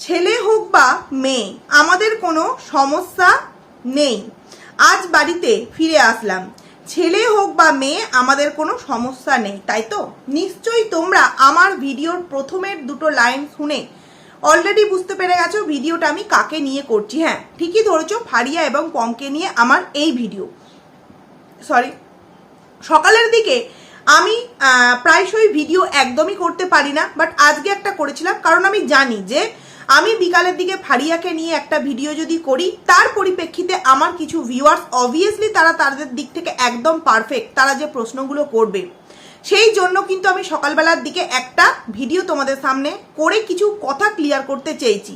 ছেলে হোক বা মেয়ে, আমাদের কোনো সমস্যা নেই। আজ বাড়িতে ফিরে আসলাম। ছেলে হোক বা মেয়ে, আমাদের কোনো সমস্যা নেই, তাই তো? নিশ্চয়ই তোমরা আমার ভিডিওর প্রথমের দুটো লাইন শুনে অলরেডি বুঝতে পেরে গেছো ভিডিওটা আমি কাকে নিয়ে করছি। হ্যাঁ ঠিকই ধরেছো, ফারিয়া এবং পমকে নিয়ে আমার এই ভিডিও। সরি সকালের দিকে আমি প্রায়শই ভিডিও একদমই করতে পারি না বাট আজকে একটা করেছিলাম, কারণ আমি জানি যে আমি বিকালের দিকে ফারিয়াকে নিয়ে একটা ভিডিও যদি করি, তার পরিপ্রেক্ষিতে আমার কিছু ভিউয়ার্স অবভিয়াসলি তারা তাদের দিক থেকে একদম পারফেক্ট তারা যে প্রশ্নগুলো করবে। সেই জন্য কিন্তু আমি সকালবেলার দিকে একটা ভিডিও তোমাদের সামনে করে কিছু কথা ক্লিয়ার করতে চেয়েছি।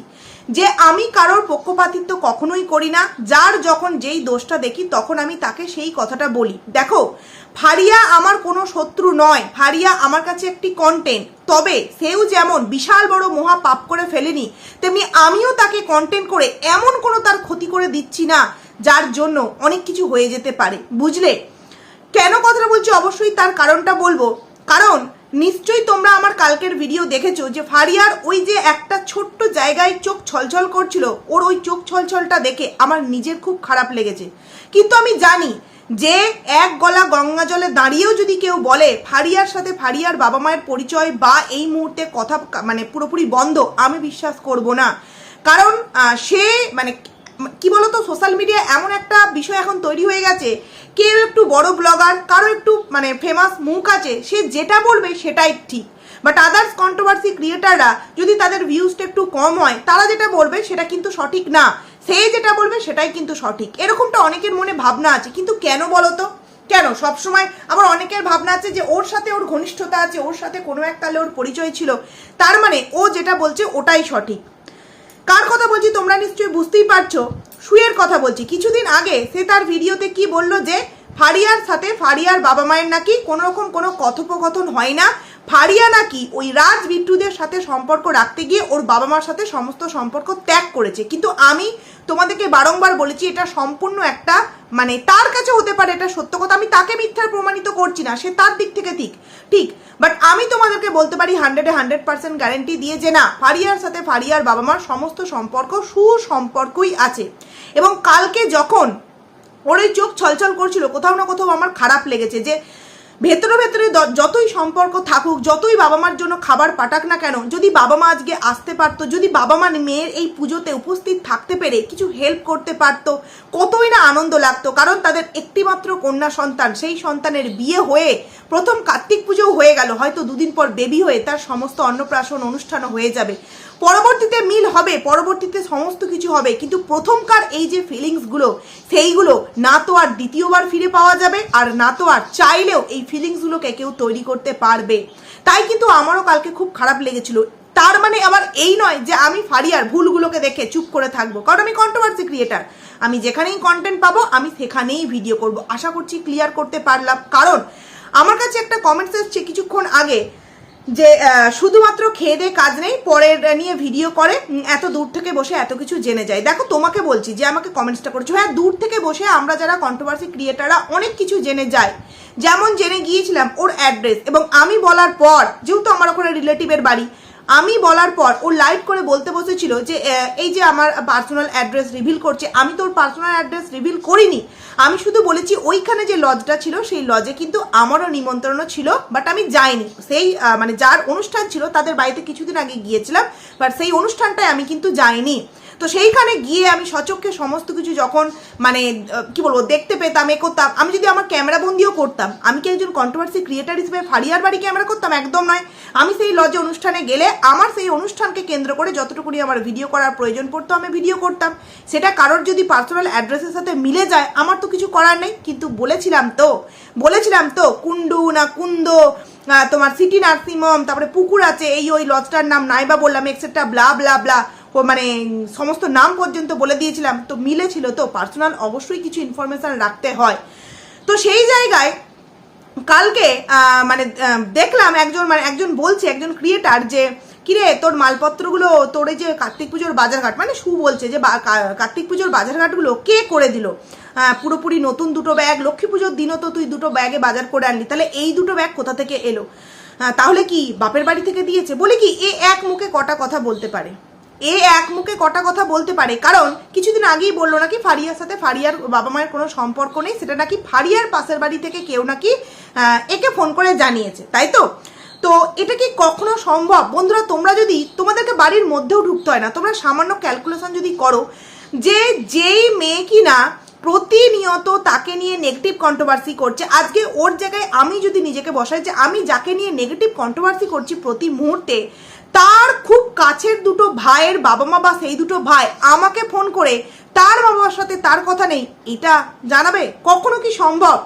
যে আমি কারোর পক্ষপাতিত্ব কখনোই করি না, যার যখন যেই দোষটা দেখি, তখন আমি তাকে সেই কথাটা বলি। দেখো ফারিয়া আমার কোনো শত্রু নয়। ফারিয়া আমার কাছে একটি কন্টেন্ট তবে সেও যেমন বিশাল বড় মহা পাপ করে ফেলেনি, তেমনি আমিও তাকে কন্টেন্ট করে এমন কোনো তার ক্ষতি করে দিচ্ছি না, যার জন্য অনেক কিছু হয়ে যেতে পারে। বুঝলে? কেন কথাটা বলছি অবশ্যই তার কারণটা বলব। কারণ নিশ্চয়ই তোমরা আমার কালকের ভিডিও দেখেছ যে ফারিয়ার ওই যে একটা ছোট্ট জায়গায় চোখ ছলছল করছিল, ওর ওই চোখ ছলছলটা দেখে আমার নিজের খুব খারাপ লেগেছে। কিন্তু আমি জানি যে এক গলা গঙ্গা জলে দাঁড়িয়েও যদি কেউ বলে, ফারিয়ার সাথে ফারিয়ার বাবা মায়ের পরিচয় বা এই মুহূর্তে কথা মানে পুরোপুরি বন্ধ, আমি বিশ্বাস করব না। কারণ সে মানে কি বলতো সোশ্যাল মিডিয়া এমন একটা বিষয় এখন তৈরি হয়ে গেছে, কেউ একটু বড় ব্লগার কারও একটু মানে ফেমাস মুখ আছে, সে যেটা বলবে সেটাই ঠিক। বাট আদার্স কন্ট্রোভার্সি ক্রিয়েটাররা যদি তাদের ভিউজটা একটু কম হয়, তারা যেটা বলবে সেটা কিন্তু সঠিক না। সে যেটা বলবে সেটাই কিন্তু সঠিক। এরকমটা অনেকের মনে ভাবনা আছে, কিন্তু কেন বলো তো কেন? সবসময় আবার অনেকের ভাবনা আছে যে ওর সাথে ওর ঘনিষ্ঠতা আছে, ওর সাথে কোনো এক কালে ওর পরিচয় ছিল। তার মানে ও যেটা বলছে ওটাই সঠিক। কার কথা বলছি তোমরা নিশ্চয়ই বুঝতেই পারছ? সুয়ের কথা বলছি। কিছুদিন আগে সে তার ভিডিওতে কি বলল যে, ফারিয়ার সাথে ফারিয়ার বাবা মায়ের নাকি কোনো রকম কোনো কথোপকথন হয় না ফারিয়া নাকি ওই রাজ বিট্টুদের সাথে সম্পর্ক রাখতে গিয়ে ওর বাবা মার সাথে সমস্ত সম্পর্ক ত্যাগ করেছে। কিন্তু আমি তোমাদেরকে বারংবার বলেছি, এটা সম্পূর্ণ একটা মানে তার কাছে হতে পারে এটা সত্য কথা। আমি তাকে মিথ্যার প্রমাণিত করছি না, সে তার দিক থেকে ঠিক ঠিক। বাট আমি তোমাদেরকে বলতে পারি হান্ড্রেডে হান্ড্রেড পার্সেন্ট গ্যারেন্টি দিয়ে যে না, ফারিয়ার সাথে ফারিয়ার বাবা মার সমস্ত সম্পর্ক, সুসম্পর্কই আছে। এবং কালকে যখন ওর ওই চোখ ছলছল করছিল, কোথাও না কোথাও আমার খারাপ লেগেছে যে ভেতরে ভেতরে যতই সম্পর্ক থাকুক, যতই বাবা মার জন্য খাবার পাঠাক না কেন, যদি বাবা মা আজকে আসতে পারতো, যদি বাবা মা মেয়ের এই পুজোতে উপস্থিত থাকতে পেরে কিছু হেল্প করতে পারতো, কতই না আনন্দ লাগতো। কারণ তাদের একটিমাত্র কন্যা সন্তান, সেই সন্তানের বিয়ে হয়ে প্রথম কার্তিক পুজোও হয়ে গেল। হয়তো দুদিন পর বেবি হয়ে তার সমস্ত অন্নপ্রাশন অনুষ্ঠানও হয়ে যাবে। পরবর্তীতে মিল হবে, পরবর্তীতে সমস্ত কিছু হবে। কিন্তু প্রথমকার এই যে ফিলিংসগুলো সেইগুলো না তো আর দ্বিতীয়বার ফিরে পাওয়া যাবে, আর না তো আর চাইলেও এই ফিলিংসগুলোকে কেউ তৈরি করতে পারবে। তাই কিন্তু আমারও কালকে খুব খারাপ লেগেছিল। তার মানে আবার এই নয় যে আমি ফারিয়ার ভুলগুলোকে দেখে চুপ করে থাকব, কারণ আমি কন্ট্রোভার্সি ক্রিয়েটার আমি যেখানেই কন্টেন্ট পাবো, আমি সেখানেই ভিডিও করব। আশা করছি ক্লিয়ার করতে পারলাম। কারণ আমার কাছে একটা কমেন্টস এসছে কিছুক্ষণ আগে যে শুধুমাত্র খেয়ে দিয়ে কাজ নেই, পরের নিয়ে ভিডিও করে এত দূর থেকে বসে এত কিছু জেনে যায়। দেখো, তোমাকে বলছি, যে আমাকে কমেন্টসটা করেছ হ্যাঁ দূর থেকে বসে আমরা যারা কন্ট্রোভার্সি ক্রিয়েটাররা অনেক কিছু জেনে যায় যেমন জেনে গিয়েছিলাম ওর অ্যাড্রেস এবং আমি বলার পর, যেহেতু আমার ওখানে রিলেটিভের বাড়ি আমি বলার পর ও লাইট করে বলতে বসেছিল যে এই যে আমার পার্সোনাল অ্যাড্রেস রিভিল করছে, আমি তোর পার্সোনাল অ্যাড্রেস রিভিল করিনি। আমি শুধু বলেছি ওইখানে যে লজটা ছিল, সেই লজে কিন্তু আমারও নিমন্ত্রণও ছিল বাট আমি যাইনি। সেই মানে যার অনুষ্ঠান ছিল, তাদের বাড়িতে কিছুদিন আগে গিয়েছিলাম বাট সেই অনুষ্ঠানটায় আমি কিন্তু যাইনি। তো সেইখানে গিয়ে আমি সচক্ষে সমস্ত কিছু যখন মানে কি বলব, দেখতে পেতাম, এ করতাম, আমি যদি আমার ক্যামেরা বন্দিও করতাম, আমি কি একজন কন্ট্রোভার্সি ক্রিয়েটার হিসেবে ফারিয়ার বাড়ি ক্যামেরা করতাম? একদম নয়। আমি সেই লজে অনুষ্ঠানে গেলে, আমার সেই অনুষ্ঠানকে কেন্দ্র করে যতটুকুনি আমার ভিডিও করার প্রয়োজন পড়তো, আমি ভিডিও করতাম। সেটা কারোর যদি পার্সোনাল অ্যাড্রেসের সাথে মিলে যায়, আমার তো কিছু করার নেই। কিন্তু বলেছিলাম তো বলেছিলাম তো কুন্ডু না কুন্দ তোমার সিটি নার্সিংহোম, তারপরে পুকুর আছে, এই ওই লজটার নাম নাইবা বললাম এক্সেট্রা ব্লা ব্লা ব্লা মানে সমস্ত নাম পর্যন্ত বলে দিয়েছিলাম। তো মিলেছিল তো পার্সোনাল অবশ্যই কিছু ইনফরমেশান রাখতে হয়। তো সেই জায়গায় কালকে মানে দেখলাম একজন মানে একজন বলছে, একজন ক্রিয়েটার যে, কিরে, তোর মালপত্রগুলো, তোর যে কার্তিক পুজোর বাজারঘাট মানে সু বলছে যে কার্তিক পুজোর বাজারঘাটগুলো কে করে দিল? পুরোপুরি নতুন দুটো ব্যাগ লক্ষ্মী পুজোর দিনও তো তুই দুটো ব্যাগে বাজার করে আনলি, তাহলে এই দুটো ব্যাগ কোথা থেকে এলো? তাহলে কি বাপের বাড়ি থেকে দিয়েছে? বলে কি, এ এক মুখে কটা কথা বলতে পারে। এ এক মুখে কটা কথা বলতে পারে। কারণ কিছুদিন আগেই বলল নাকি ফারিয়ার সাথে ফারিয়ার বাবা মায়ের কোনো সম্পর্ক নেই, সেটা নাকি ফারিয়ার পাশের বাড়ি থেকে কেউ নাকি একে ফোন করে জানিয়েছে, তাই তো? তো এটা কি কখনো সম্ভব? বন্ধুরা, তোমরা যদি, তোমাদেরকে বাড়ির মধ্যেও ঢুকতে হয় না, তোমরা সামান্য ক্যালকুলেশন যদি করো যে যেই মেয়ে কি না প্রতিনিয়ত তাকে নিয়ে নেগেটিভ কন্ট্রোভার্সি করছে, আজকে ওর জায়গায় আমি যদি নিজেকে বসাই যে আমি যাকে নিয়ে নেগেটিভ কন্ট্রোভার্সি করছি প্রতি মুহূর্তে তার খুব কাছের দুটো ভাইয়ের বাবা মা বা সেই দুটো ভাই আমাকে ফোন করে তার বাবার সাথে তার কথা নেই, এটা জানাবে? কখনো কি সম্ভব?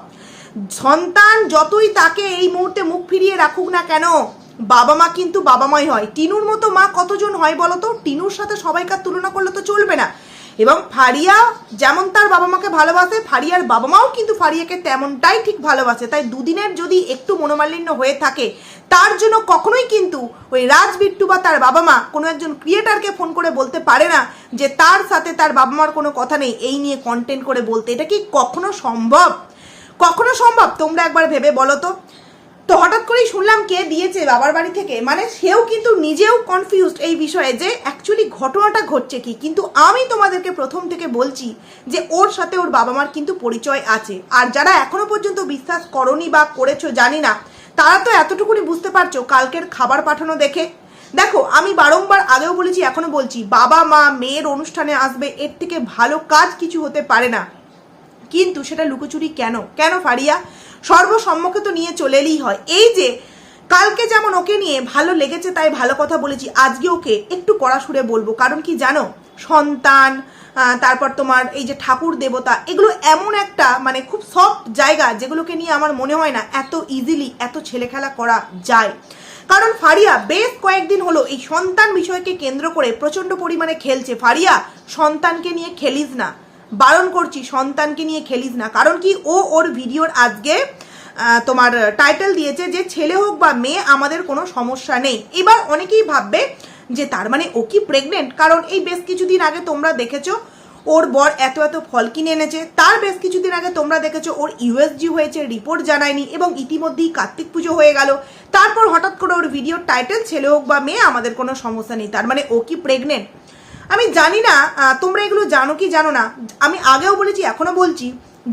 সন্তান যতই তাকে এই মুহূর্তে মুখ ফিরিয়ে রাখুক না কেন বাবা মা কিন্তু বাবা মাই হয়। টিনুর মতো মা কতজন হয় বলো তো? টিনুর সাথে সবাইকার তুলনা করলে তো চলবে না। এবং ফারিয়া যেমন তার বাবা মাকে ভালোবাসে, ফারিয়ার বাবা মাও কিন্তু ফারিয়াকে তেমনটাই ঠিক ভালোবাসে। তাই দুদিনের যদি একটু মনোমালিন্য হয়ে থাকে, তার জন্য কখনোই কিন্তু ওই রাজ বিট্টু বা তার বাবা মা কোনো একজন ক্রিয়েটারকে ফোন করে বলতে পারে না যে তার সাথে তার বাবা মার কোনো কথা নেই। এই নিয়ে কন্টেন্ট করে বলতে এটা কি কখনো সম্ভব? কখনো সম্ভব? তোমরা একবার ভেবে বলো তো। তো হঠাৎ করেই শুনলাম কে দিয়েছে বাবার বাড়ি থেকে। মানে সেও কিন্তু নিজেও কনফিউজড এই বিষয়ে যে অ্যাকচুয়ালি ঘটনাটা ঘটছে কি। কিন্তু আমি তোমাদেরকে প্রথম থেকে বলছি যে ওর সাথে ওর বাবা মার কিন্তু পরিচয় আছে। আর যারা এখনও পর্যন্ত বিশ্বাস করনি বা করেছ, জানি না, তারা তো এতটুকুনি বুঝতে পারছ কালকের খাবার পাঠানো দেখে। দেখো, আমি বারংবার আগেও বলেছি, এখনও বলছি, বাবা, মা, মেয়ের অনুষ্ঠানে আসবে, এর থেকে ভালো কাজ কিছু হতে পারে না। কিন্তু সেটা লুকোচুরি কেন? কেন ফারিয়া? সর্বসম্মুখে তো নিয়ে চলে এলেই হয়। এই যে, কালকে যেমন ওকে নিয়ে ভালো লেগেছে, তাই ভালো কথা বলেছি, আজকে ওকে একটু কড়া সুরে বলব। কারণ কি জানো? সন্তান তারপর তোমার এই যে ঠাকুর দেবতা, এগুলো এমন একটা মানে খুব সফট জায়গা, যেগুলোকে নিয়ে আমার মনে হয় না এত ইজিলি এত ছেলে খেলা করা যায়। কারণ ফারিয়া, বেশ কয়েকদিন হলো এই সন্তান বিষয়কে কেন্দ্র করে প্রচণ্ড পরিমাণে খেলছে। ফারিয়া, সন্তানকে নিয়ে খেলিস না। বারণ করছি, সন্তানকে নিয়ে খেলিস না। কারণ কি, ও ওর ভিডিওর আজকে তোমার টাইটেল দিয়েছে যে ছেলে হোক বা মেয়ে, আমাদের কোনো সমস্যা নেই। এবার অনেকেই ভাববে যে তার মানে ও কি প্রেগনেন্ট কারণ এই বেশ কিছুদিন আগে তোমরা দেখেছ, ওর বর এত এত ফল কিনে এনেছে। তার বেশ কিছুদিন আগে তোমরা দেখেছ, ওর ইউএসজি হয়েছে রিপোর্ট জানায়নি এবং ইতিমধ্যেই কার্তিক পুজো হয়ে গেল। তারপর হঠাৎ করে ওর ভিডিওর টাইটেল ছেলে হোক বা মেয়ে, আমাদের কোনো সমস্যা নেই। তার মানে ও কি প্রেগনেন্ট আমি জানি না তোমরা এগুলো জানো কি জানো না। আমি আগেও বলেছি, এখনও বলছি,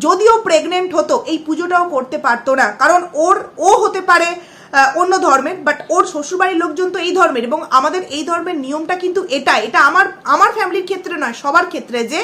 যদিও প্রেগনেন্ট হতো, এই পুজোটাও করতে পারতো না। কারণ ওর, ও হতে পারে অন্য ধর্মের বাট ওর শ্বশুরবাড়ির লোকজন তো এই ধর্মের, এবং আমাদের এই ধর্মের নিয়মটা কিন্তু এটা এটা আমার আমার ফ্যামিলির ক্ষেত্রে নয়, সবার ক্ষেত্রে যে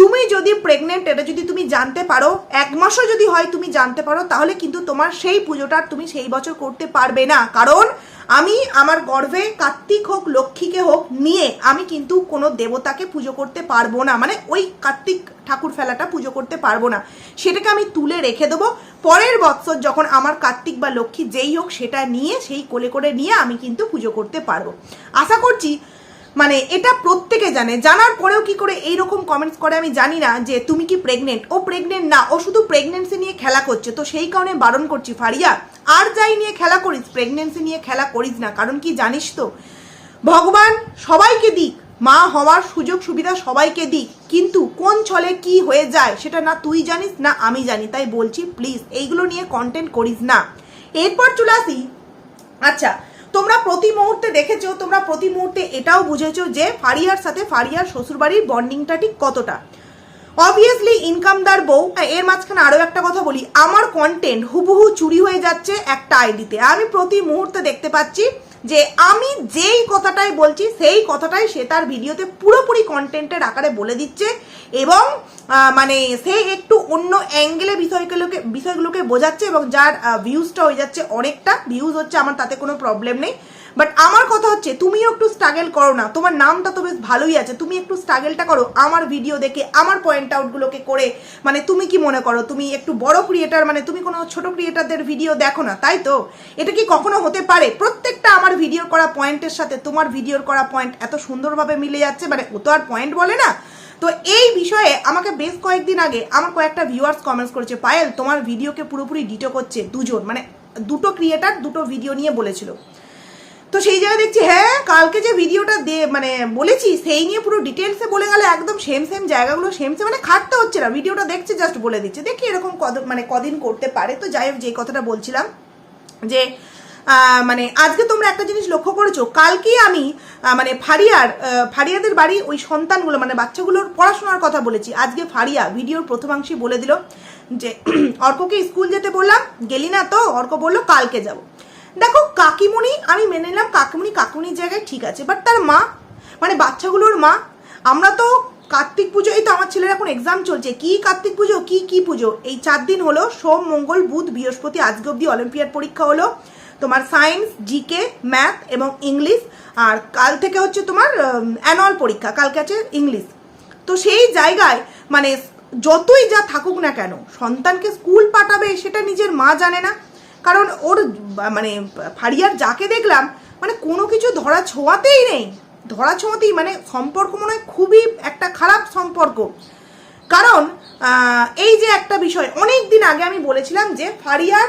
তুমি যদি প্রেগনেন্ট এটা যদি তুমি জানতে পারো, এক মাসও যদি হয় তুমি জানতে পারো, তাহলে কিন্তু তোমার সেই পুজোটা তুমি সেই বছর করতে পারবে না। কারণ আমি আমার গর্ভে কার্তিক হোক, লক্ষ্মীকে হোক, নিয়ে আমি কিন্তু কোনো দেবতাকে পুজো করতে পারব না। মানে ওই কার্তিক ঠাকুর ফেলাটা পুজো করতে পারব না। সেটাকে আমি তুলে রেখে দেবো। পরের বৎসর যখন আমার কার্তিক বা লক্ষ্মী যেই হোক, সেটা নিয়ে, সেই কোলে করে নিয়ে আমি কিন্তু পুজো করতে পারব। আশা করছি মানে এটা প্রত্যেকে জানে। জানার পরেও কি করে এই রকম কমেন্টস করে আমি জানি না যে তুমি কি প্রেগনেন্ট ও প্রেগনেন্ট না, ও শুধু প্রেগনেন্সি নিয়ে খেলা করছে। তো সেই কারণে বারণ করছি, ফারিয়া, আর যাই নিয়ে খেলা করিস প্রেগনেন্সি নিয়ে খেলা করিস না, কারণ কি জানিস তো? ভগবান সবাইকে দিক, মা হওয়ার সুযোগ সুবিধা সবাইকে দিক, কিন্তু কোন ছলে কি হয়ে যায় সেটা না তুই জানিস, না আমি জানি, তাই বলছি প্লিজ এইগুলো নিয়ে কন্টেন্ট করিস না। এরপর চলে আসি। আচ্ছা তোমরা প্রতি মুহূর্তে দেখেছ তোমরা প্রতি মুহূর্তে এটাও বুঝেছ যে ফারিয়ার সাথে ফারিয়ার শ্বশুরবাড়ির বন্ডিংটা ঠিক কতটা। অবভিয়াসলি ইনকামদার বউ আহ, এর মাঝখানে আরও একটা কথা বলি আমার কন্টেন্ট হুবহু চুরি হয়ে যাচ্ছে একটা আইডিতে আমি প্রতি মুহূর্তে দেখতে পাচ্ছি যে আমি যেই কথাটাই বলছি সেই কথাটাই সে তার ভিডিওতে পুরোপুরি কন্টেন্টের আকারে বলে দিচ্ছে এবং মানে সে একটু অন্য অ্যাঙ্গেলে বিষয়গুলোকে বিষয়গুলোকে বোঝাচ্ছে এবং যার ভিউজটা হয়ে যাচ্ছে অনেকটা। ভিউজ হচ্ছে, আমার তাতে কোনো প্রবলেম নেই। বাট আমার কথা হচ্ছে, তুমিও একটু স্ট্রাগল করো না। তোমার নামটা তো বেশ ভালোই আছে। তুমি একটু স্ট্রাগলটা করো আমার ভিডিও দেখে, আমার পয়েন্ট আউটগুলোকে করে। মানে তুমি কি মনে করো? তুমি একটু বড় ক্রিয়েটার মানে তুমি কোনো ছোট ক্রিয়েটারদের ভিডিও দেখো না, তাই তো? এটা কি কখনো হতে পারে? প্রত্যেকটা আমার ভিডিওর করা পয়েন্টের সাথে তোমার ভিডিওর করা পয়েন্ট এত সুন্দরভাবে মিলে যাচ্ছে। মানে ও তো আর পয়েন্ট বলে না। তো এই বিষয়ে আমাকে বেশ কয়েকদিন আগে আমার কয়েকটা ভিউয়ার্স কমেন্টস করেছে, পায়েল, তোমার ভিডিওকে পুরোপুরি ডিটো করছে দুজন। মানে দুটো ক্রিয়েটার দুটো ভিডিও নিয়ে বলেছিল। তো সেই জায়গায় দেখছি হ্যাঁ কালকে যে ভিডিওটা দে মানে বলেছি, সেই নিয়ে পুরো ডিটেলসে বলে গেলে, একদম সেম সেম জায়গাগুলো সেম সেম মানে খাটতে হচ্ছে না। ভিডিওটা দেখছে জাস্ট বলে দিচ্ছে। দেখি এরকম কদ মানে কদিন করতে পারে। তো যাই হোক যে কথাটা বলছিলাম যে মানে আজকে তোমরা একটা জিনিস লক্ষ্য করেছ, কালকেই আমি মানে ফারিয়ার ফারিয়াদের বাড়ি ওই সন্তানগুলো মানে বাচ্চাগুলোর পড়াশোনার কথা বলেছি। আজকে ফারিয়া ভিডিওর প্রথমাংশই বলে দিল যে, অর্ককে স্কুল যেতে বললাম, গেলি না তো, অর্ক বলল কালকে যাব। দেখো কাকিমণি আমি মেনে নিলাম কাকিমণি কাকিমণির জায়গায় ঠিক আছে বাট তার মা মানে বাচ্চাগুলোর মা, আমরা তো কার্তিক পুজো, এই তো আমার ছেলের এখন এক্সাম চলছে, কি কার্তিক পুজো, কি কি পুজো? এই চার দিন হলো, সোম, মঙ্গল, বুধ, বৃহস্পতি, আজকে অব্দি অলিম্পিয়াড পরীক্ষা হলো। তোমার সায়েন্স জিকে ম্যাথ এবং ইংলিশ আর কাল থেকে হচ্ছে তোমার অ্যানুয়াল পরীক্ষা, কালকে আছে ইংলিশ তো সেই জায়গায় মানে যতই যা থাকুক না কেন, সন্তানকে স্কুল পাঠাবে সেটা নিজের মা জানে না। কারণ ওর মানে ফারিয়ার যাকে দেখলাম মানে কোনো কিছু ধরা ছোঁয়াতেই নেই। ধরা ছোঁয়াতেই মানে সম্পর্ক মনে হয় খুবই একটা খারাপ সম্পর্ক। কারণ এই যে একটা বিষয় অনেক দিন আগে আমি বলেছিলাম যে ফারিয়ার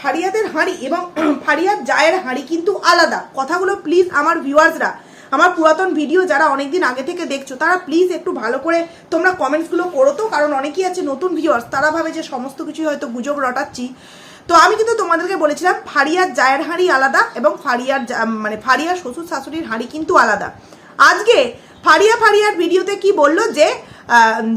ফারিয়াদের হাঁড়ি এবং ফারিয়ার জায়ের হাঁড়ি কিন্তু আলাদা। কথাগুলো প্লিজ আমার ভিউয়ার্সরা আমার পুরাতন ভিডিও যারা অনেকদিন আগে থেকে দেখছ, তারা প্লিজ একটু ভালো করে তোমরা কমেন্টসগুলো করো তো, কারণ অনেকেই আছে নতুন ভিউয়ার্স তারা ভাবে যে সমস্ত কিছুই হয়তো গুজব রটাচ্ছি। তো আমি কিন্তু তোমাদেরকে বলেছিলাম, ফারিয়ার জায়ের হাঁড়ি আলাদা এবং ফারিয়ার মানে ফারিয়ার শ্বশুর শাশুড়ির হাঁড়ি কিন্তু আলাদা। আজকে ফারিয়া ফারিয়ার ভিডিওতে কি বলল যে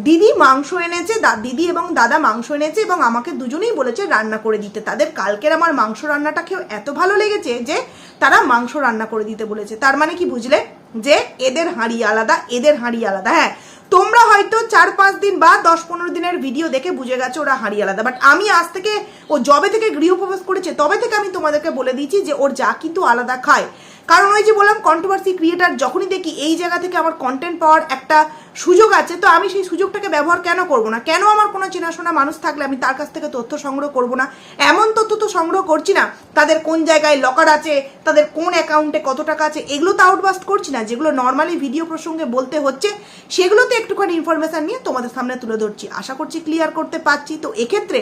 দিদি মাংস এনেছে দিদি এবং দাদা মাংস এনেছে এবং আমাকে দুজনেই বলেছে রান্না করে দিতে। তাদের কালকের আমার মাংস রান্নাটা খেয়ে এত ভালো লেগেছে যে তারা মাংস রান্না করে দিতে বলেছে। তার মানে কি বুঝলে? যে এদের হাঁড়ি আলাদা, এদের হাঁড়ি আলাদা। হ্যাঁ তোমরা হয়তো চার পাঁচ দিন বা দশ পনেরো দিনের ভিডিও দেখে বুঝে গেছো ওরা হাঁড়ি আলাদা। বাট আমি আজ থেকে, ও জবে থেকে গৃহপ্রবেশ করেছে, তবে থেকে আমি তোমাদেরকে বলে দিয়েছি যে ওর যা কিন্তু আলাদা খায়। কারণ ওই যে বললাম কন্ট্রোভার্সি ক্রিয়েটার যখনই দেখি এই জায়গা থেকে আমার কন্টেন্ট পাওয়ার একটা সুযোগ আছে, তো আমি সেই সুযোগটাকে ব্যবহার কেন করব না? কেন আমার কোনো চেনাশোনা মানুষ থাকলে আমি তার কাছ থেকে তথ্য সংগ্রহ করব না? এমন তথ্য তো সংগ্রহ করছি না। তাদের কোন জায়গায় লকার আছে, তাদের কোন অ্যাকাউন্টে কত টাকা আছে, এগুলো তো আউটবাস্ট করছি না। যেগুলো নর্মালি ভিডিও প্রসঙ্গে বলতে হচ্ছে, সেগুলোতে একটুখানি ইনফরমেশন নিয়ে তোমাদের সামনে তুলে ধরছি। আশা করছি ক্লিয়ার করতে পারছি। তো এক্ষেত্রে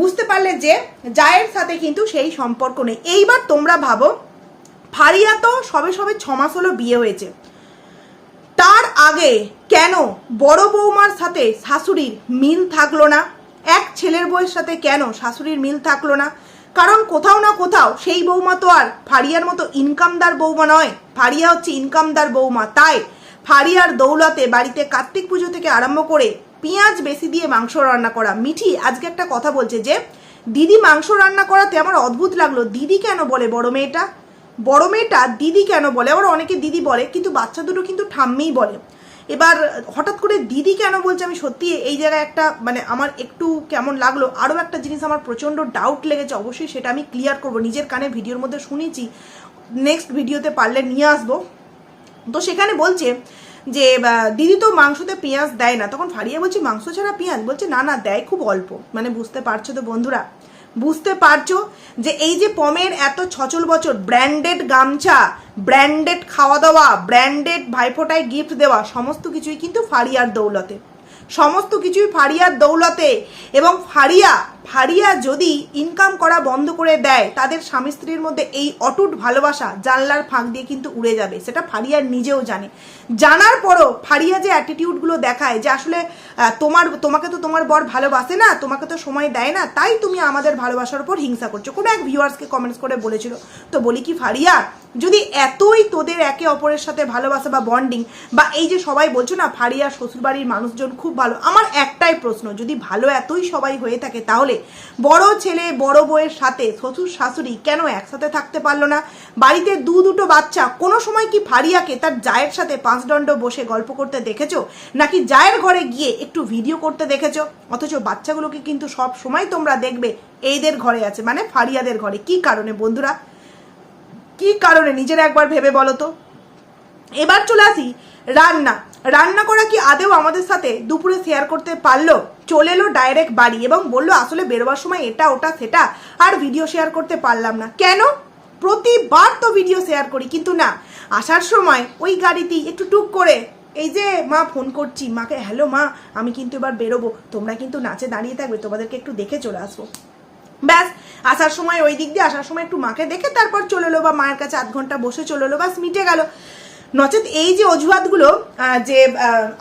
বুঝতে পারলে যে জায়ের সাথে কিন্তু সেই সম্পর্ক নেই। এইবার তোমরা ভাবো, ফারিয়া তো সবে সবে ছমাস মাস হলো বিয়ে হয়েছে। তার আগে কেন বড় বৌমার সাথে শাশুড়ির মিল থাকল না? এক ছেলের বউয়ের সাথে কেন শাশুড়ির মিল থাকল না? কারণ কোথাও না কোথাও সেই বৌমা তো আর ফারিয়ার মতো ইনকামদার বৌমা নয়। ফারিয়া হচ্ছে ইনকামদার বৌমা। তাই ফারিয়ার দৌলতে বাড়িতে কার্তিক পুজো থেকে আরম্ভ করে পেঁয়াজ বেশি দিয়ে মাংস রান্না করা। মিঠি আজকে একটা কথা বলছে যে, দিদি মাংস রান্না করাতে আমার অদ্ভুত লাগল। দিদি কেন বলে বড় মেয়েটা? বড় মেয়েটা দিদি কেন বলে? আবার অনেকে দিদি বলে, কিন্তু বাচ্চা দুটো কিন্তু ঠাম্মিই বলে। এবার হঠাৎ করে দিদি কেন বলছে আমি সত্যি এই জায়গায় একটা মানে আমার একটু কেমন লাগল, আরও একটা জিনিস আমার প্রচণ্ড ডাউট লেগেছে, অবশ্যই সেটা আমি ক্লিয়ার করব। নিজের কানে ভিডিওর মধ্যে শুনেছি নেক্সট ভিডিওতে পারলে নিয়ে আসব। তো সেখানে বলছে যে দিদি তো মাংসতে পেঁয়াজ দেয় না, তখন ফারিয়া বলছে, মাংস ছাড়া পেঁয়াজ? বলছে, না না, দেয় খুব অল্প। মানে বুঝতে পারছ তো বন্ধুরা। বুঝতে পারছ যে এই যে পমের এত ছচল বছর ব্র্যান্ডেড গামছা ব্র্যান্ডেড খাওয়া দাওয়া ব্র্যান্ডেড ভাইফোটায় গিফট দেওয়া, সমস্ত কিছুই কিন্তু ফারিয়ার দৌলতে। সমস্ত কিছুই ফারিয়ার দৌলতে এবং ফারিয়া ফারিয়া যদি ইনকাম করা বন্ধ করে দেয়, তাদের স্বামী স্ত্রীর মধ্যে এই অটুট ভালোবাসা জানলার ফাঁক দিয়ে কিন্তু উড়ে যাবে। সেটা ফারিয়ার নিজেও জানে। জানার পরও ফারিয়া যে অ্যাটিটিউডগুলো দেখায়, যে আসলে তোমার, তোমাকে তো তোমার বর ভালোবাসে না, তোমাকে তো সময় দেয় না, তাই তুমি আমাদের ভালোবাসার উপর হিংসা করছ। কোনো এক ভিউয়ার্সকে কমেন্টস করে বলেছিল। তো বলি কি ফারিয়া যদি এতই তোদের একে অপরের সাথে ভালোবাসা বা বন্ডিং বা এই যে সবাই বলছো না ফারিয়া শ্বশুরবাড়ির মানুষজন খুব ভালো, আমার একটাই প্রশ্ন, যদি ভালো এতই সবাই হয়ে থাকে, তাহলে বড় ছেলে, বড় বউয়ের সাথে শ্বশুর শাশুড়ি কেন একসাথে থাকতে পারল না? বাড়িতে দু দুটো বাচ্চা, কোনো সময় কি ফারিয়াকে তার জায়ের সাথে পাঁচদণ্ড বসে গল্প করতে দেখেছ? নাকি জায়ের ঘরে গিয়ে একটু ভিডিও করতে দেখেছ? অথচ বাচ্চাগুলোকে কিন্তু সব সময় তোমরা দেখবে, এইদের ঘরে আছে মানে ফারিয়াদের ঘরে। কি কারণে বন্ধুরা? কি কারণে? নিজেরা একবার ভেবে বলো তো। এবার চলে আসি রান্না। রান্না করা কি আদেও আমাদের সাথে দুপুরে শেয়ার করতে পারল? চলে এলো ডাইরেক্ট বাড়ি এবং বলল, আসলে বেরোবার সময় এটা, ওটা, সেটা আর ভিডিও শেয়ার করতে পারলাম না। কেন? প্রতিবার তো ভিডিও শেয়ার করি, কিন্তু না, আসার সময় ওই গাড়িতেই একটু টুক করে, এই যে মা ফোন করছি, মাকে, হ্যালো মা, আমি কিন্তু এবার বেরোবো, তোমরা কিন্তু নাচে দাঁড়িয়ে থাকবে, তোমাদেরকে একটু দেখে চলে আসব। ব্যাস, আসার সময় ওই দিক দিয়ে, আসার সময় একটু মাকে দেখে তারপর চলে এলো বা মায়ের কাছে আধ ঘণ্টা বসে চলে এলো, ব্যাস, মিটে গেল। নচেত এই যে অজুহাতগুলো যে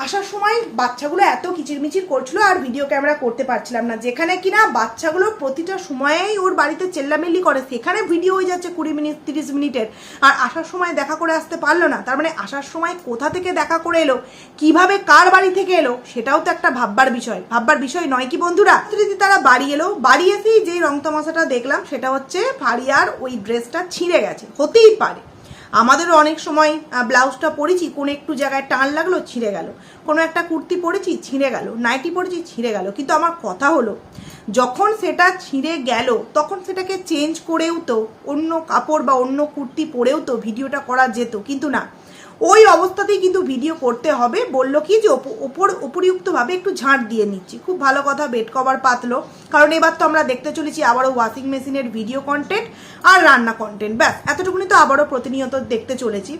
আসার সময় বাচ্চাগুলো এত কিচিরমিচির করছিল আর ভিডিও ক্যামেরা করতে পারছিলাম না। যেখানে কিনা বাচ্চাগুলো প্রতিটা সময়েই ওর বাড়িতে চেল্লামিল্লি করে, সেখানে ভিডিও হয়ে যাচ্ছে কুড়ি মিনিট, তিরিশ মিনিটের। আর আসার সময় দেখা করে আসতে পারল না। তার মানে আসার সময় কোথা থেকে দেখা করে এলো, কীভাবে কার বাড়ি থেকে এলো, সেটাও তো একটা ভাববার বিষয়। ভাববার বিষয় নয় কি বন্ধুরা? যদি তারা বাড়ি এলো, বাড়ি এসেই যেই রং তামাশাটা দেখলাম, সেটা হচ্ছে ফারিয়ার ওই ড্রেসটা ছিঁড়ে গেছে। হতেই পারে। আমাদেরও অনেক সময় ব্লাউজটা পরেছি, কোনো একটু জায়গায় টান লাগল, ছিঁড়ে গেল। কোনো একটা কুর্তি পরেছি, ছিঁড়ে গেল। নাইটি পরেছি, ছিঁড়ে গেল। কিন্তু আমার কথা হলো, যখন সেটা ছিঁড়ে গেল, তখন সেটাকে চেঞ্জ করেও তো, অন্য কাপড় বা অন্য কুর্তি পরেও তো ভিডিওটা করা যেত। কিন্তু না ওই অবস্থাতেই কিন্তু ভিডিও করতে হবে। বলল কি যে, ওপ- ওপর, উপরিউক্তভাবে একটু ঝাঁট দিয়ে নিচ্ছি। খুব ভালো কথা বেড কভার পাতলো। কারণ এবার তো আমরা দেখতে চলেছি আবারও ওয়াশিং মেশিনের ভিডিও কন্টেন্ট আর রান্না কন্টেন্ট ব্যাস, এতটুকুনি তো আবারও প্রতিনিয়ত দেখতে চলেছি।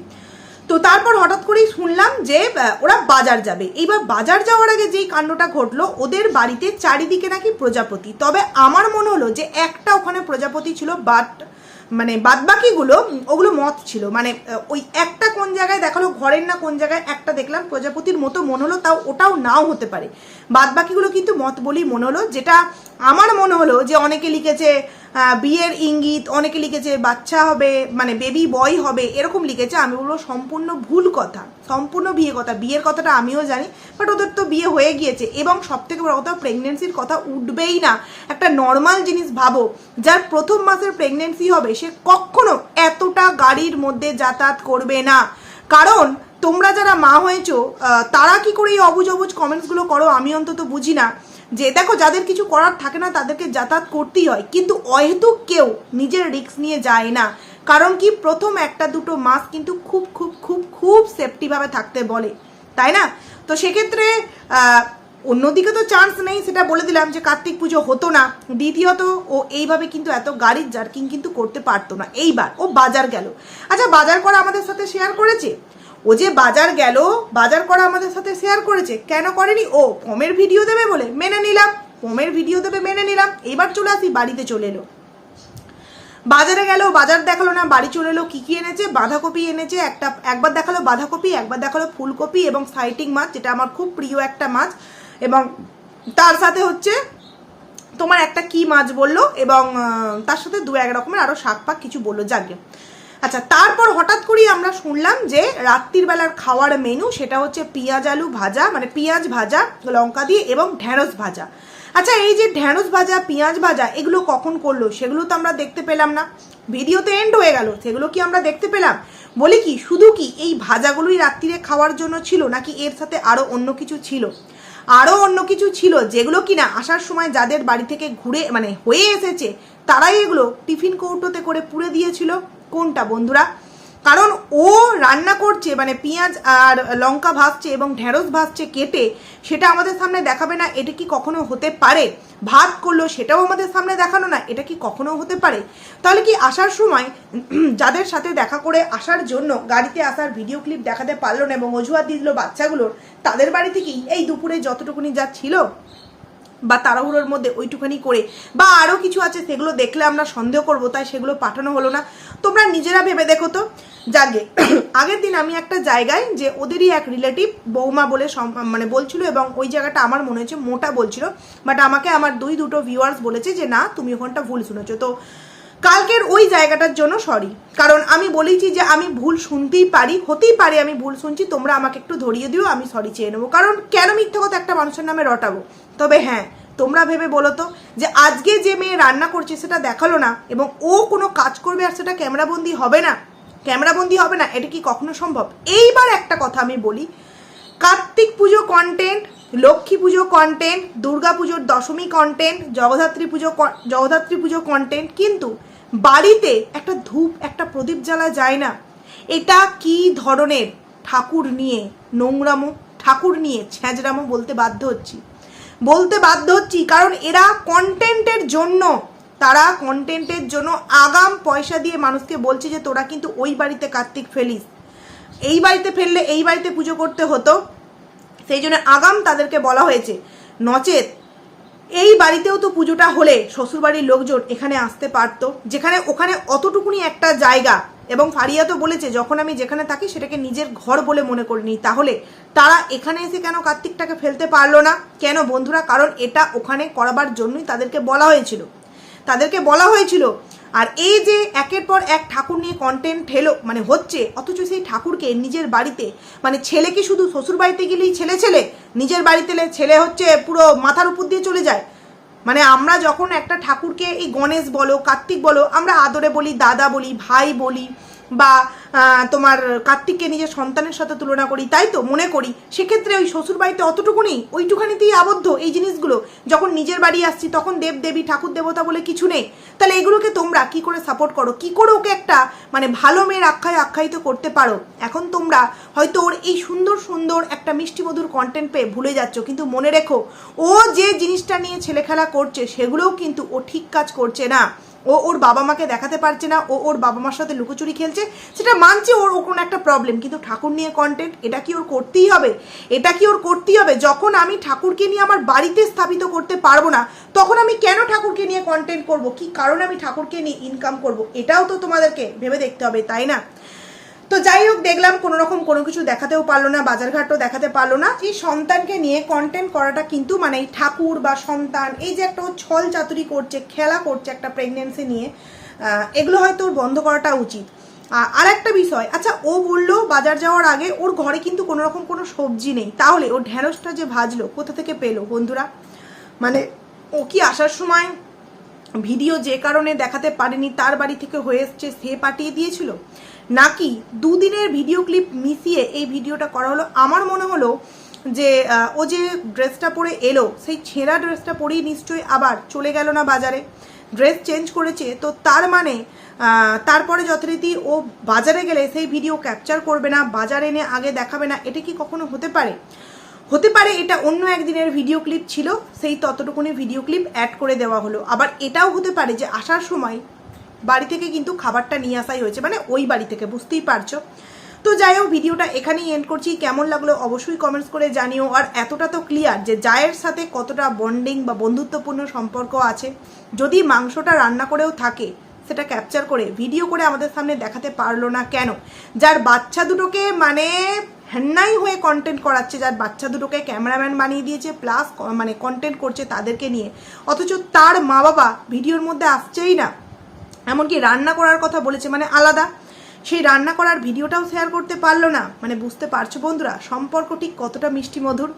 তো তারপর হঠাৎ করেই শুনলাম যে ওরা বাজার যাবে। এইবার বাজার যাওয়ার আগে যেই কাণ্ডটা ঘটলো, ওদের বাড়িতে চারিদিকে নাকি প্রজাপতি। তবে আমার মনে হলো যে একটা ওখানে প্রজাপতি ছিল বাট মানে বাদবাকিগুলো, ওগুলো মত ছিল। মানে ওই একটা কোন জায়গায় দেখাল, ঘরের না কোন জায়গায়, একটা দেখলাম প্রজাপতির মতো মন হলো, তাও ওটাও নাও হতে পারে। বাদবাকিগুলো কিন্তু মত বলেই মনে হলো। যেটা আমার মনে হলো যে অনেকে লিখেছে বিয়ের ইঙ্গিত, অনেকে লিখেছে বাচ্চা হবে মানে বেবি বয় হবে, এরকম লিখেছে। আমি বলব সম্পূর্ণ ভুল কথা, সম্পূর্ণ বিয়ে কথা, বিয়ের কথাটা আমিও জানি বাট ওদের তো বিয়ে হয়ে গিয়েছে এবং সব থেকে বড় কথা প্রেগনেন্সির কথা উঠবেই না। একটা নর্মাল জিনিস ভাবো, যার প্রথম মাসের প্রেগনেন্সি হবে, সে কখনো এতটা গাড়ির মধ্যে যাতায়াত করবে না। কারণ তোমরা যারা মা হয়েছো তারা কি করে এই অবুজ অবুজ কমেন্টসগুলো করো? আমি অন্তত বুঝি না। যে দেখো, যাদের কিছু করার থাকে না, তাদেরকে যাতায়াত করতেই হয়। কিন্তু অহেতুক কেউ নিজের রিস্ক নিয়ে যায় না। কারণ কি? প্রথম একটা দুটো মাস কিন্তু খুব খুব খুব খুব সেফটিভাবে থাকতে বলে। তাই না? তো সেক্ষেত্রে অন্যদিকে তো চান্স নেই, সেটা বলে দিলাম যে কার্তিক পুজো হতো না। দ্বিতীয়ত, ও এইভাবে কিন্তু এত গাড়ির জার্কিং কিন্তু করতে পারতো না। এইবার, ও বাজার গেল। আচ্ছা বাজার করা আমাদের সাথে শেয়ার করেছে? ও যে বাজার গেল, বাজার করা আমাদের সাথে শেয়ার করেছে। কেন করেনি? ও পমের ভিডিও দেবে বলে মেনে নিলাম। পমের ভিডিও দেবে, মেনে নিলাম। এবার চলে আসি বাড়িতে চলে এলো। বাজারে গেল, বাজার দেখাল না, বাড়ি চলে এলো, কী কী এনেছে? বাঁধাকপি এনেছে, একটা, একবার দেখাল বাঁধাকপি, একবার দেখাল ফুলকপি এবং সাইটিং মাছ, যেটা আমার খুব প্রিয় একটা মাছ। এবং তার সাথে হচ্ছে তোমার একটা কি মাছ বলল এবং তার সাথে দু এক রকমের আরও শাক পাক কিছু বলল। যাকে আচ্ছা তারপর হঠাৎ করেই আমরা শুনলাম যে রাত্রির বেলার খাওয়ার মেনু সেটা হচ্ছে পেঁয়াজ আলু ভাজা মানে পেঁয়াজ ভাজা, লঙ্কা দিয়ে এবং ঢেঁড়স ভাজা। আচ্ছা এই যে ঢেঁড়স ভাজা, পেঁয়াজ ভাজা, এগুলো কখন করল? সেগুলো তো আমরা দেখতে পেলাম না। ভিডিওতে এন্ড হয়ে গেল, সেগুলো কি আমরা দেখতে পেলাম? বলি কি, শুধু কি এই ভাজাগুলোই রাত্রিরে খাওয়ার জন্য ছিল, নাকি এর সাথে আরও অন্য কিছু ছিল? আরও অন্য কিছু ছিল, যেগুলো কিনা আসার সময় যাদের বাড়ি থেকে ঘুরে মানে হয়ে এসেছে, তারাই এগুলো টিফিন কৌটোতে করে পুড়ে দিয়েছিল। কোনটা বন্ধুরা? কারণ ও রান্না করছে মানে পেঁয়াজ আর লঙ্কা ভাজছে এবং ঢেঁড়স ভাজছে কেটে, সেটা আমাদের সামনে দেখাবে না, এটা কি কখনো হতে পারে? ভাত করল, সেটাও আমাদের সামনে দেখানো না, এটা কি কখনো হতে পারে? তাহলে কি আসার সময় যাদের সাথে দেখা করে আসার জন্য, গাড়িতে আসার ভিডিও ক্লিপ দেখাতে পারল না এবং অজুহাত দিল বাচ্চাগুলোর, তাদের বাড়ি থেকেই এই দুপুরে যতটুকুনি যা ছিল বা তাড়াহুড়োর মধ্যে ওইটুখানি করে। বা আরও কিছু আছে, সেগুলো দেখলে আমরা সন্দেহ করব, তাই সেগুলো পাঠানো হলো না। তোমরা নিজেরা ভেবে দেখো তো। যাগে, আগের দিন আমি একটা জায়গায় যে ওদেরই এক রিলেটিভ বৌমা বলে মানে বলছিল এবং ওই জায়গাটা আমার মনে হচ্ছে মোটা বলছিল বাট আমাকে আমার দুই দুটো ভিউয়ার্স বলেছে যে, না, তুমি ওখানটা ভুল শুনেছো। তো কালকের ওই জায়গাটার জন্য সরি কারণ আমি বলেছি যে আমি ভুল শুনতেই পারি, হতেই পারে আমি ভুল শুনছি, তোমরা আমাকে একটু ধরিয়ে দিও, আমি সরি চেয়ে নেব। কারণ কেন মিথ্যে কথা একটা মানুষের নামে রটাবো? তবে হ্যাঁ তোমরা ভেবে বলো তো যে আজকে যে মেয়ে রান্না করছে সেটা দেখাল না এবং ও কোনো কাজ করবে আর সেটা ক্যামেরাবন্দি হবে না। ক্যামেরাবন্দি হবে না, এটা কি কখনো সম্ভব? এইবার একটা কথা আমি বলি, কার্তিক পুজো কন্টেন্ট লক্ষ্মী পুজো কন্টেন্ট দুর্গা পুজোর দশমী কন্টেন্ট জগদ্ধাত্রী পুজো জগদ্ধাত্রী পুজো কন্টেন্ট কিন্তু বাড়িতে একটা ধূপ, একটা প্রদীপ জ্বালা যায় না। এটা কি ধরনের? ঠাকুর নিয়ে নোংরামো, ঠাকুর নিয়ে ছ্যাঁচড়ামো বলতে বাধ্য হচ্ছি। বলতে বাধ্য হচ্ছি কারণ এরা কন্টেন্টের জন্য, তারা কন্টেন্টের জন্য আগাম পয়সা দিয়ে মানুষকে বলছে যে তোরা কিন্তু ওই বাড়িতে কার্তিক ফেলিস। এই বাড়িতে ফেললে এই বাড়িতে পুজো করতে হতো। সেই জন্য আগাম তাদেরকে বলা হয়েছে, নচেত এই বাড়িতেও তো পুজোটা হলে শ্বশুরবাড়ির লোকজন এখানে আসতে পারতো। যেখানে ওখানে অতটুকুনি একটা জায়গা। এবং ফারিয়া তো বলেছে, যখন আমি যেখানে থাকি সেটাকে নিজের ঘর বলে মনে করি নিই তাহলে তারা এখানে এসে কেন কার্তিকটাকে ফেলতে পারল না? কেন বন্ধুরা? কারণ এটা ওখানে করাবার জন্যই তাদেরকে বলা হয়েছিল। তাদেরকে বলা হয়েছিল আর এই যে একের পর এক ঠাকুর নিয়ে কন্টেন্ট ঠেলো মানে হচ্ছে, অথচ সেই ঠাকুরকে নিজের বাড়িতে মানে ছেলে কি শুধু শ্বশুর বাড়িতে গেলেই ছেলে ছেলে, নিজের বাড়িতে ছেলে হচ্ছে পুরো মাথার উপর দিয়ে চলে যায়। মানে আমরা যখন একটা ঠাকুরকে এই গণেশ বলো, কার্তিক বলো, আমরা আদরে বলি, দাদা বলি, ভাই বলি বা তোমার কার্তিককে নিজের সন্তানের সাথে তুলনা করি, তাই তো? মনে করি। সেক্ষেত্রে ওই শ্বশুর বাড়িতে অতটুকুনি ওইটুখানিতেই আবদ্ধ এই জিনিসগুলো। যখন নিজের বাড়ি আসছি, তখন দেব দেবী, ঠাকুর দেবতা বলে কিছু নেই। তাহলে এগুলোকে তোমরা কি করে সাপোর্ট করো? কি করে ওকে একটা মানে ভালো মেয়ের আখ্যায় আখ্যায়িত করতে পারো? এখন তোমরা হয়তো ওর এই সুন্দর সুন্দর একটা মিষ্টি মধুর কন্টেন্ট পেয়ে ভুলে যাচ্ছ। কিন্তু মনে রেখো, ও যে জিনিসটা নিয়ে ছেলেখেলা করছে, সেগুলোও কিন্তু ও ঠিক কাজ করছে না। ও ওর বাবা মাকে দেখাতে পারছে না, ও ওর বাবা মার সাথে লুকোচুরি খেলছে, সেটা মানছে ওর ও কোনো একটা প্রবলেম কিন্তু ঠাকুর নিয়ে কন্টেন্ট এটা কি ওর করতেই হবে? এটা কি ওর করতেই হবে? যখন আমি ঠাকুরকে নিয়ে আমার বাড়িতে স্থাপিত করতে পারব না, তখন আমি কেন ঠাকুরকে নিয়ে কন্টেন্ট করব? কি কারণে আমি ঠাকুরকে নিয়ে ইনকাম করব? এটাও তো তোমাদেরকে ভেবে দেখতে হবে, তাই না? তো যাই হোক, দেখলাম কোনো রকম কোনো কিছু দেখাতেও পারল না, বাজারঘাটও দেখাতে পারল না। এই সন্তানকে নিয়ে কন্টেন্ট করাটা কিন্তু মানে ঠাকুর বা সন্তান, এই যে একটা ছল চাতুরি করছে, খেলা করছে একটা প্রেগনেন্সি নিয়ে এগুলো হয়তো ওর বন্ধ করাটা উচিত। আর একটা বিষয় আচ্ছা ও বলল বাজার যাওয়ার আগে ওর ঘরে কিন্তু কোনো রকম কোনো সবজি নেই। তাহলে ওর ঢ্যাঁড়সটা যে ভাজলো, কোথা থেকে পেল বন্ধুরা? মানে ও কি আসার সময় ভিডিও যে কারণে দেখাতে পারেনি, তার বাড়ি থেকে হয়ে এসছে, সে পাঠিয়ে দিয়েছিল। নাকি দুদিনের ভিডিও ক্লিপ মিশিয়ে এই ভিডিওটা করা হলো? আমার মনে হলো যে ও যে ড্রেসটা পরে এলো, সেই ছেঁড়া ড্রেসটা পরেই নিশ্চয়ই আবার চলে গেল না বাজারে। ড্রেস চেঞ্জ করেছে, তো তার মানে তারপরে যথারীতি ও বাজারে গেলে সেই ভিডিও ক্যাপচার করবে না, বাজারে এনে আগে দেখাবে না, এটা কি কখনো হতে পারে? হতে পারে এটা অন্য একদিনের ভিডিও ক্লিপ ছিল, সেই ততটুকুনি ভিডিও ক্লিপ অ্যাড করে দেওয়া হলো। আবার এটাও হতে পারে যে আসার সময় বাড়ি থেকে কিন্তু খাবারটা নিয়ে আসাই হয়েছে মানে ওই বাড়ি থেকে, বুঝতেই পারছ। তো যাই হোক, ভিডিওটা এখানেই এন্ড করছি। কেমন লাগল অবশ্যই কমেন্টস করে জানিও। আর এতটা তো ক্লিয়ার যে জায়ের সাথে কতটা বন্ডিং বা বন্ধুত্বপূর্ণ সম্পর্ক আছে। যদি মাংসটা রান্না করেও থাকে, সেটা ক্যাপচার করে ভিডিও করে আমাদের সামনে দেখাতে পারল না কেন? যার বাচ্চা দুটোকে মানে হ্যান্নাই হয়ে কন্টেন্ট করাচ্ছে, যার বাচ্চা দুটোকে ক্যামেরাম্যান বানিয়ে দিয়েছে প্লাস মানে কন্টেন্ট করছে তাদেরকে নিয়ে। অথচ তার মা বাবা ভিডিওর মধ্যে আসছেই না। এমনকি রান্না করার কথা বলেছে মানে আলাদা। সেই রান্না করার ভিডিওটাও শেয়ার করতে পারল না। মানে বুঝতে পারছ বন্ধুরা, সম্পর্ক ঠিক কতটা মিষ্টি মধুর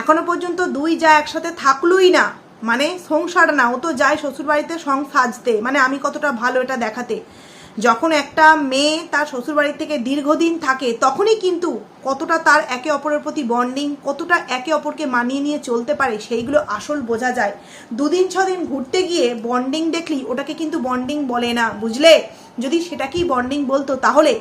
এখনও পর্যন্ত দুই যা একসাথে থাকলোই না। মানে সংসার না, ও তো যায় শ্বশুরবাড়িতে সং সাজতে। মানে আমি কতটা ভালো এটা দেখাতে। যখন একটা মেয়ে তার শ্বশুরবাড়ি থেকে দীর্ঘদিন থাকে, তখনই কিন্তু কতটা তার একে অপরের প্রতি বন্ডিং কতটা একে অপরকে মানিয়ে নিয়ে চলতে পারে, সেইগুলো আসল বোঝা যায়। দুদিন, ছদিন ঘুরতে গিয়ে বন্ডিং দেখলি, ওটাকে কিন্তু বন্ডিং বলে না, বুঝলে? যদি সেটাকেই বন্ডিং বলতো, তাহলে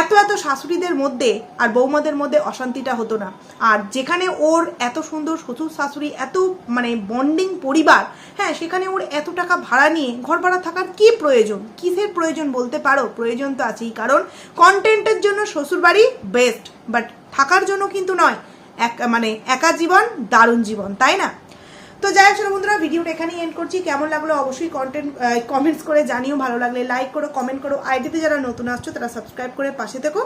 এত এত শাশুড়িদের মধ্যে আর বৌমাদের মধ্যে অশান্তিটা হতো না। আর যেখানে ওর এত সুন্দর শ্বশুর শাশুড়ি, এত মানে বন্ডিং পরিবার হ্যাঁ সেখানে ওর এত টাকা ভাড়া নিয়ে ঘর ভাড়া থাকার কি প্রয়োজন? কিসের প্রয়োজন বলতে পারো? প্রয়োজন তো আছেই, কারণ কন্টেন্টের জন্য শ্বশুরবাড়ি বেস্ট বাট থাকার জন্য কিন্তু নয়। এক মানে একা জীবন, দারুণ জীবন, তাই না? তো যাই হোক বন্ধুরা, ভিডিওটা এখানেই এন্ড করছি। কেমন লাগল অবশ্যই কন্টেন্ট কমেন্টস করে জানিও। ভালো লাগলে লাইক করো কমেন্ট করো। আইডিতে যারা নতুন আসছো, তারা সাবস্ক্রাইব করে পাশে থেকো।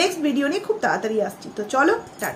নেক্সট ভিডিও নিয়ে খুব তাড়াতাড়ি আসছি। তো চলো, টাটা।